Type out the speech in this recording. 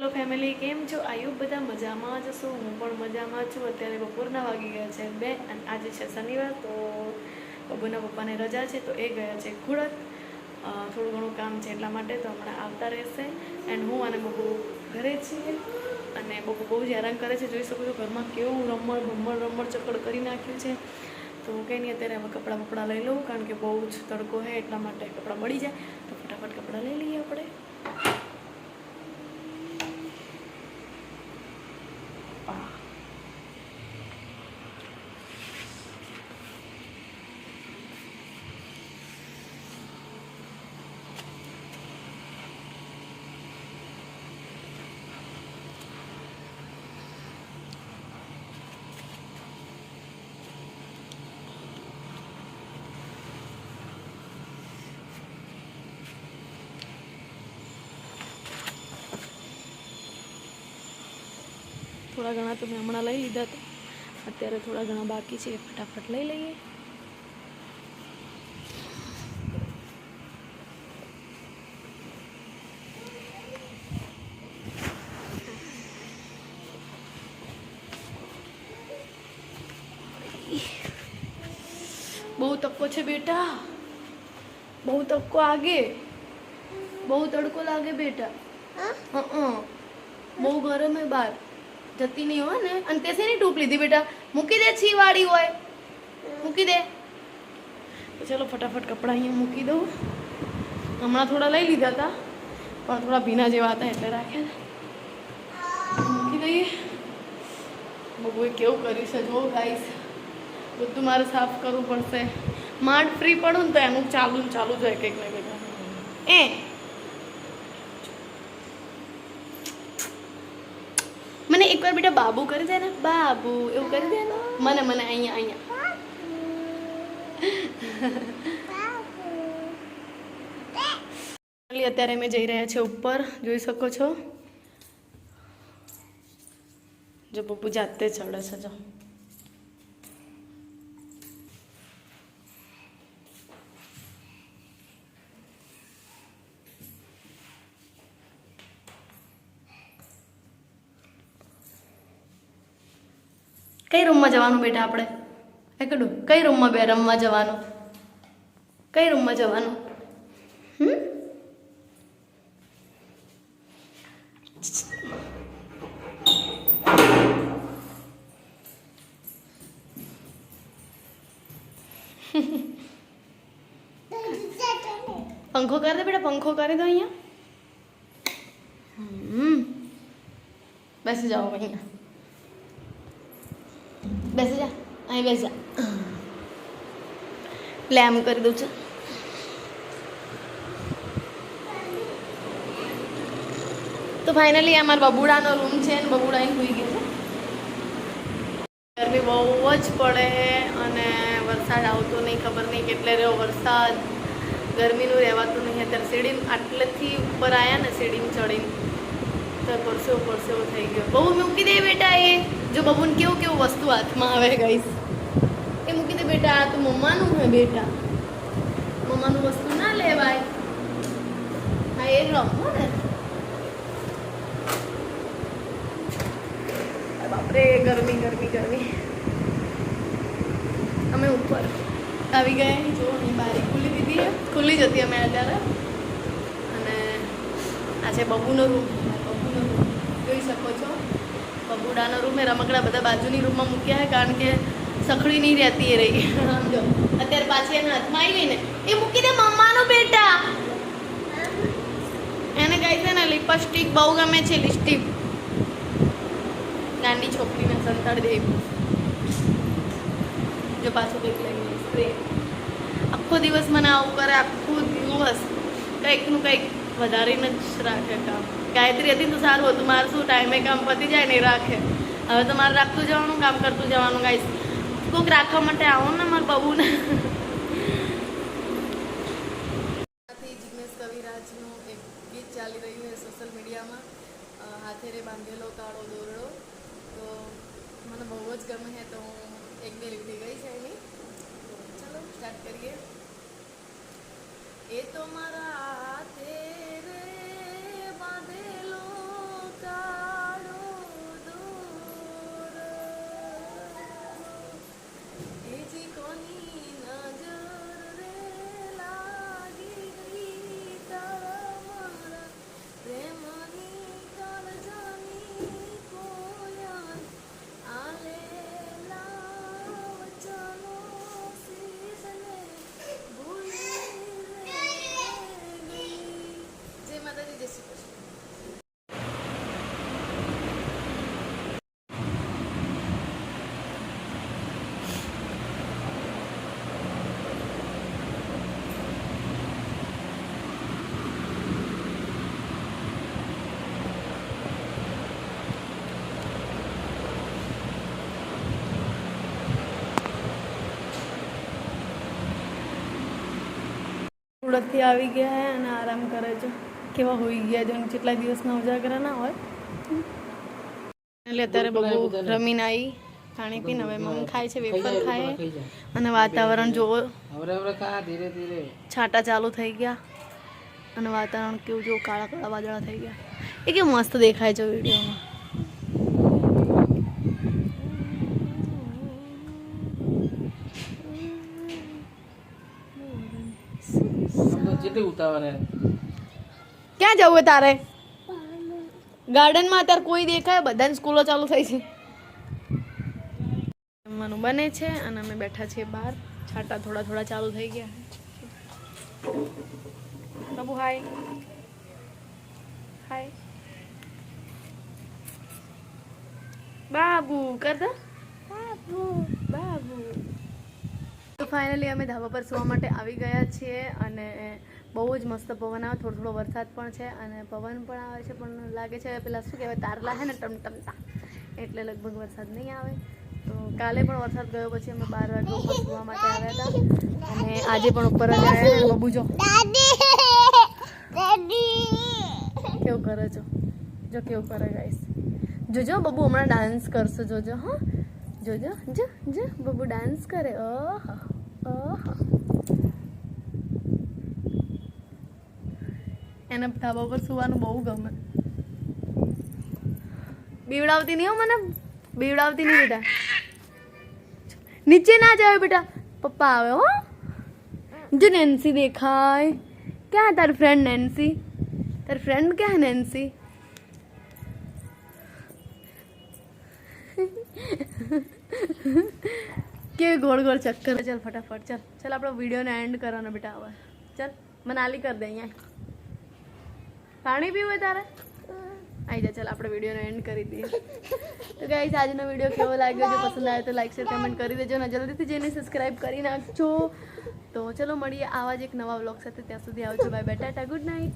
Hello family કેમ છો? આયુ બધા મજામાં જ છું હું પણ મજામાં છું. અત્યારે બપોરના વાગી ગયા છે બે અને આજે છે શનિવાર, તો બબુના પપ્પાને રજા છે, તો એ ગયા છે ખુડત થોડું ઘણું કામ છે એટલા માટે તો હમણાં આવતા રહેશે. એન્ડ હું અને બબુ ઘરે છીએ. અને બબુ બહુ જ હેરાન કરે છે. જોઈ શકો છો ઘરમાં કેવું રમણ ભમણ રમણ ચકડ કરી નાખ્યું છે. તો કંઈ નહીં અત્યારે હવે કપડાં બપડા લઈ લઉં, કારણ કે બહુ જ તડકો છે એટલા માટે કપડાં મળી જાય. તો ફટાફટ કપડાં લઈ લઈએ આપણે. થોડા ઘણા તો મેં હમણાં લઈ લીધા હતા. અત્યારે થોડા ઘણા બાકી છે એ ફટાફટ લઈ લઈએ. બહુ તક્કો છે બેટા. બહુ તક્કો આગે. બહુ તડકો લાગે બેટા. હં? બહુ ગરમ હે બહાર જતી નહીં હોય ને. અને તે શેની ટૂપ લીધી બેટા. મૂકી દે છી વાળી હોય. મૂકી દે. ચલો ફટાફટ કપડાં અહીંયા મૂકી દઉં. હમણાં થોડા લઈ લીધા હતા પણ થોડા ભીના જેવા હતા એટલે રાખ્યા મૂકી દઈએ. બબુએ કેવું કર્યું છે? જો ગાઈસ બધું મારે સાફ કરવું પડશે. માંડ ફ્રી પડું ને તો એનું ચાલુ ચાલુ જ હોય કંઈક ને કંઈક. એ મને એકવાર બેટા બાબુ કરી દે ને? બાબુ એવું કરી દે ને? મને મને અહીંયા અહીંયા. અત્યારે અમે જઈ રહ્યા છે ઉપર જોઈ શકો છો. જો પપ્પુ જાતે ચડે છે જો. કઈ રૂમમાં જવાનું બેટા આપણે? એકડું કઈ રૂમમાં બે રમવા જવાનું? કઈ રૂમમાં જવાનું? હમ? પંખો કરી દે બેટા, પંખો કરી દો અહીંયા. બસ બેસી જાઓ અહીંયા. બેસી જા, અહીં બેસી જા. એટલે એમ કરી દઉં છું. તો ફાઇનલી અમારા બબુડાનો રૂમ છે અને બબુડા અહીં સુઈ ગયું છે. ગરમી બહુ જ પડે અને વરસાદ આવતો નહીં, ખબર નહીં કેટલે રહ્યો વરસાદ. ગરમીનું રહેવાતું નહીં. અત્યારે સીડી આટલેથી ઉપર આવ્યા ને સીડીમાં ચડીને. તો પરસેવો પરસેવો થઈ ગયો. બહુ મૂકી દે બેટા એ. જો બબુને કેવું કેવું વસ્તુ હાથમાં આવે ગઈશ એ મૂકી દે બેટા, આ તો મમ્માનું હે બેટા. મમ્માનું વસ્તુ ના લેવાય. હા, એ રમો ને. બાપરે, ગરમી ગરમી ગરમી. અમે ઉપર. આવી ગયા જો, અહીં બારી ખુલ્લી દીધી છે ખુલ્લી જ હતી અમે અત્યારે. અને આ છે બબુનો રૂમ બબુનો રૂમ જોઈ શકો છો. બબુડાનો રૂમ એ રમકડા બધા બાજુની રૂમમાં મૂક્યા છે કારણ કે સખડી નહીં રહેતી એ રહી. અત્યારે પાછી એના હાથમાં આવી ને, એ મૂકી દે મમ્માનો બેટા. એને કહે છે ને લિપસ્ટિક બહુ ગમે છે લિપસ્ટિક નાની છોકરીને સંતાડી દે. જો પાછું કંઈક લઈ ગઈ સ્પ્રે આખો દિવસ મને આવું કરે, આખો દિવસ. કંઈકનું કંઈક વધારીને જ રાખે કામ. ગાયત્રી હતી તો સારું હતું. મારે શું ટાઈમે કામ પતી જાય ને રાખે. હવે તો મારે રાખતું જવાનું, કામ કરતું જવાનું ગાઈશ કોઈક રાખવા માટે આવો ને મારા બબુને. જિગ્નેશ કવિરાજનું ગીત ચાલી રહ્યું સોશિયલ મીડિયામાં હાથેરે બાંધેલો કાળો દોરડો. તો મને બહુ જ ગમે છે, તો હું એક બે લીટી ગઈ છે એની. ચાલો સ્ટાર્ટ કરીએ. એ તો મારા સ્કૂલેથી આવી ગયા હે અને આરામ કરે છે. કેવા હોઈ ગયા જો કેટલા દિવસના ઉજાગરા ના હોય. એટલે અત્યારે બહુ રમીને આવી પાણી પીને હવે મમ્મી ખાય છે વેફર ખાય. અને વાતાવરણ જોવો ધીરે ધીરે. છાંટા ચાલુ થઈ ગયા. અને વાતાવરણ કેવું જો કાળા કાળા વાદળા થઈ ગયા. એ કેવું મસ્ત દેખાય છે વિડીયોમાં આમ તો જેટલી ઉતાવળ? હે ક્યાં જવું હે તારે? ગાર્ડનમાં અત્યારે કોઈ દેખાય? બધાની સ્કૂલો ચાલુ થઈ છે. જમવાનું બને છે અને અમે બેઠા છીએ બહાર. છાંટા થોડા થોડા ચાલુ થઈ ગયા. બાબુ હાય હાય બાબુ, કરતા? બાબુ બાબુ. તો ફાઇનલી અમે ધાબા પર સુવા માટે આવી ગયા છીએ અને બહુ જ મસ્ત પવન આવે થોડો થોડો વરસાદ પણ છે અને પવન પણ આવે છે પણ લાગે છે પેલા શું કહેવાય તારલા છે ને ટમટમતા એટલે લગભગ વરસાદ નહીં આવે. તો કાલે પણ વરસાદ ગયો પછી અમે બાર વાગે ઉપર સુવા માટે આવ્યા હતા. અને આજે પણ ઉપર જ આવ્યા બબુ જો કેવું કરે છો? જો કેવું કરે ગાઈસ જોજો બબુ હમણાં ડાન્સ કરશો જોજો હા. જોજો જો જો બબુ ડાન્સ કરે. ઓહો. એને ધાબા પર સુવાનું બહુ ગમે. બીવડાવતી નહીં હો મને. બીવડાવતી નહીં બેટા. નીચે ના જાવ બેટા. પપ્પા આવે હો. જો નેન્સી દેખાય. ક્યાં તાર ફ્રેન્ડ નેન્સી? તાર ફ્રેન્ડ ક્યાં નેન્સી? કેવી ગોળ ગોળ ચક્કર. ચાલ, ફટાફટ, ચાલ. ચાલ, આપણો વિડીયોને એન્ડ કરવાનો બેટા હવે. ચાલ, મને આલી કરી દે અહીંયા. પાણી પીવું તારે? આવી જા, ચાલ, આપણે વિડીયોને એન્ડ કરી દઈએ. તો ગાઈઝ આજનો વીડિયો કેવો લાગ્યો? જો પસંદ આવે તો લાઈક શેર કમેન્ટ કરી દેજો અને જલ્દીથી જઈને સબસ્ક્રાઇબ કરી નાખજો. તો ચલો, મળીએ આવા જ એક નવા વ્લોગ સાથે. ત્યાં સુધી આવજો. Bye bye tata good night